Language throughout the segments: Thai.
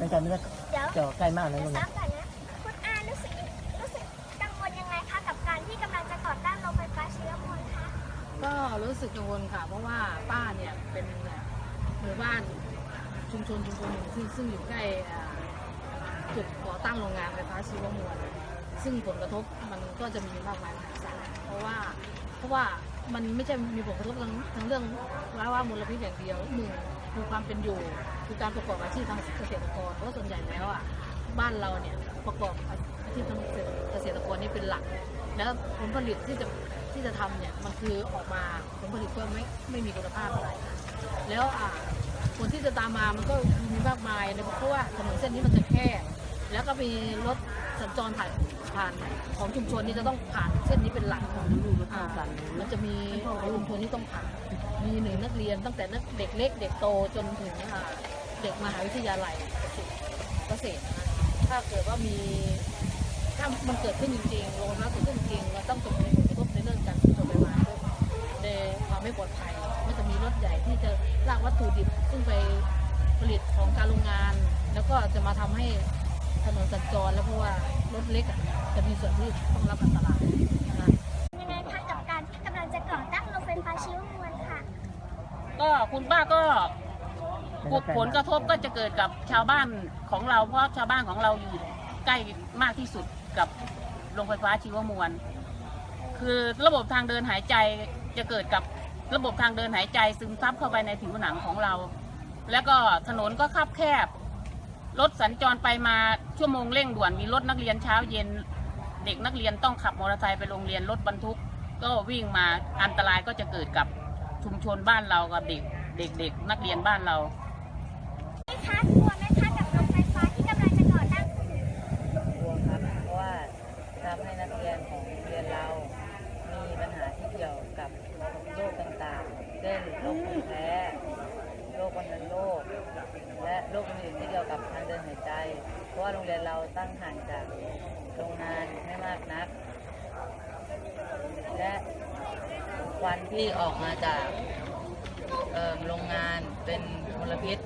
แต่แต่ไม่ได้เดี๋ยวเจาะใกล้มากนะจะตรงซันี้บก่อนนะคุณอารู้สึกรู้สึกกังวลยังไงคะกับการที่กำลังจะก่อตั้งโรงไฟฟ้าชีวมวลคะก็รู้สึกกังวลค่ะ เพราะว่าป้าเนี่ยเป็นหมู่บ้านชุมชนชุมชนหนึ่งซึ่งซึ่งอยู่ใกล้อ่าจุดก่อตั้งโรงงานไฟฟ้าชีวมวลซึ่งผลกระทบมันก็จะมีมากมายมหาศาลเพราะว่าเพราะว่า มันไม่ใช่มีผลกระทบทั้งทั้งเรื่องว่าว่ามลพิษอย่างเดียวหนึ่งคือความเป็นอยู่คือการประกอบอาชีพทางเกษตรกรเพราะส่วนใหญ่แล้วอะบ้านเราเนี่ยประกอบอาชีพทางเกษตรกรนี่เป็นหลัก แล้วผลผลิตที่จะที่จะทำเนี่ยมันคือออกมาผลผลิตก็ไม่ไม่มีคุณภาพอะไร แล้วอ่าผลที่จะตามมามันก็มีมากมายเลยเพราะว่าถนนเส้นนี้มันจะแคบ แล้วก็มีรถสัญจรผ่านผ่านของชุมชนนี่จะต้องผ่านเส้นนี้เป็นหลักของอ่ามันจะมีชุมชนที่ต้องผ่าน มีหนึ่งนักเรียนตั้งแต่นักเด็กเล็ก เด็กโตจนถึงเด็กมหาวิทยาลัยเกษตรถ้าเกิดว่ามีถ้ามันเกิดขึ้นจริงๆโรงน้ำเกิดขึ้นจริงเราต้องจะมีผลกระทบในเรื่องการขนส่งไปมาด้วยในความไม่ปลอดภัยมันจะมีรถใหญ่ที่จะลากวัตถุดิบซึ่งไปผลิตของการโรงงาน แล้วก็จะมาทำให้ ถนนสัญจรแล้วเพราะว่ารถเล็กอะจะมีส่วนที่ต้องรับอันตรายนะคะยังไงคะกับการที่กำลังจะก่อตั้งโรงไฟฟ้าชีวมวลค่ะ ก็คุณป้าก็ผลกระทบก็จะเกิดกับชาวบ้านของเรา เพราะชาวบ้านของเราอยู่ใกล้มากที่สุดกับโรงไฟฟ้าชีวมวล คือระบบทางเดินหายใจจะเกิดกับระบบทางเดินหายใจซึมซับเข้าไปในผิวหนังของเรา แล้วก็ถนนก็คับแคบ รถสัญจรไปมาชั่วโมงเร่งด่วนมีรถนักเรียนเช้าเย็น เด็กนักเรียนต้องขับมอเตอร์ไซค์ไปโรงเรียนรถบรรทุก ก็วิ่งมาอันตรายก็จะเกิดกับชุมชนบ้านเรากับเด็กเด็กๆนักเรียนบ้านเราพี่คะกลัวไหมคะกับโรงไฟฟ้าที่กำลังจะก่อตั้งกลัวครับเพราะว่าทำให้นักเรียนของโรงเรียนเรา มีปัญหาที่เกี่ยวกับโรคต่างๆเช่นโรคภูมิแพ้ โรควัณโรคและโรคอื่นที่เกี่ยวกับทางเดินหายใจ เพราะว่าโรงเรียนเราตั้งห่างจากโรงงานไม่มากนัก และควันที่ออกมาจากโรงงานเป็นมลพิษ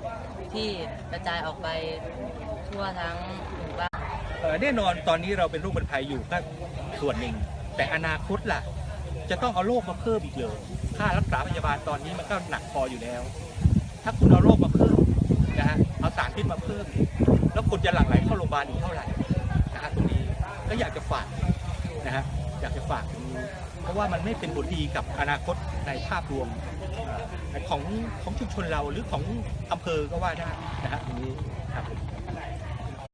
ที่กระจายออกไปทั่วทั้งหมู่บ้านเอ่อแน่นอนตอนนี้เราเป็นโรคบรรภัยอยู่ก็ส่วนหนึ่ง แต่อนาคตล่ะ จะต้องเอาโรคมาเพิ่มอีกเลยค่ารักษาพยาบาลตอนนี้มันก็หนักพออยู่แล้ว ถ้าคุณเอาโรคมาเพิ่มนะฮะเอาสารพิษมาเพิ่ม แล้วคุณจะหลั่งไหลเข้าโรงพยาบาลอีกเท่าไหร่นะฮะตรงนี้ก็อยากจะฝากนะฮะอยากจะฝากตรงนี้เพราะว่ามันไม่เป็นผลดีกับอนาคตในภาพรวมของของชุมชนเราหรือของอำเภอก็ว่าได้นะฮะตรงนี้ครับ